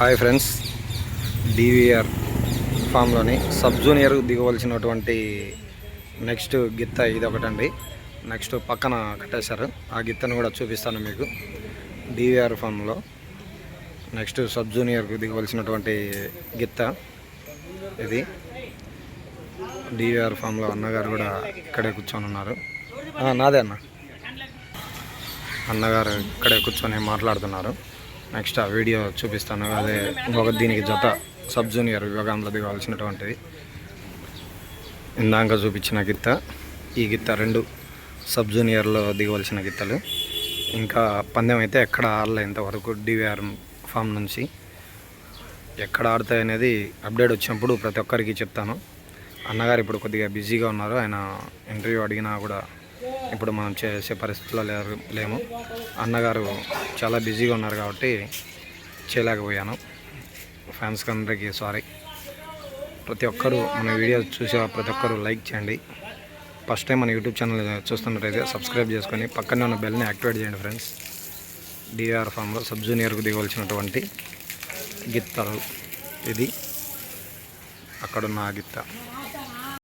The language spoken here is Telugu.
Hi friends. డివిఆర్ ఫామ్లోని సబ్ జూనియర్ దిగవలసినటువంటి నెక్స్ట్ గిత్త ఇది ఒకటండి నెక్స్ట్ పక్కన కట్టేశారు. ఆ గిత్తను కూడా చూపిస్తాను మీకు. డివిఆర్ ఫామ్లో నెక్స్ట్ సబ్ జూనియర్కు దిగవలసినటువంటి గిత్త ఇది. డివిఆర్ ఫామ్లో అన్నగారు కూడా ఇక్కడే కూర్చొని ఉన్నారు. నాదే అన్న. అన్నగారు ఇక్కడే కూర్చొని మాట్లాడుతున్నారు. నెక్స్ట్ ఆ వీడియో చూపిస్తాను. అదే ఇంకొక దీనికి జత సబ్ జూనియర్ విభాగంలో దిగవలసినటువంటిది ఇందాక చూపించిన గిత్త ఈ గిత్త రెండు సబ్ జూనియర్లో దిగవలసిన గిత్తలు. ఇంకా పందెం అయితే ఎక్కడ ఆడలే ఇంతవరకు డివిఆర్ ఫామ్ నుంచి. ఎక్కడ ఆడతాయి అనేది అప్డేట్ వచ్చినప్పుడు ప్రతి ఒక్కరికి చెప్తాను. అన్నగారు ఇప్పుడు కొద్దిగా బిజీగా ఉన్నారు. ఆయన ఇంటర్వ్యూ అడిగినా కూడా ఇప్పుడు మనం చేసే పరిస్థితిలో లేరు లేము. అన్నగారు చాలా బిజీగా ఉన్నారు కాబట్టి చేయలేకపోయాను. ఫ్యాన్స్ అందరికీ సారీ. ప్రతి ఒక్కరూ మన వీడియో చూసే ప్రతి ఒక్కరూ లైక్ చేయండి. ఫస్ట్ టైం మన యూట్యూబ్ ఛానల్ చూస్తున్నట్టయితే సబ్స్క్రైబ్ చేసుకొని పక్కనే ఉన్న బెల్ని యాక్టివేట్ చేయండి ఫ్రెండ్స్. డిఆర్ ఫామ్లో సబ్ జూనియర్కు దిగవలసినటువంటి గిత్తలు ఇది. అక్కడున్న ఆ గిత్త.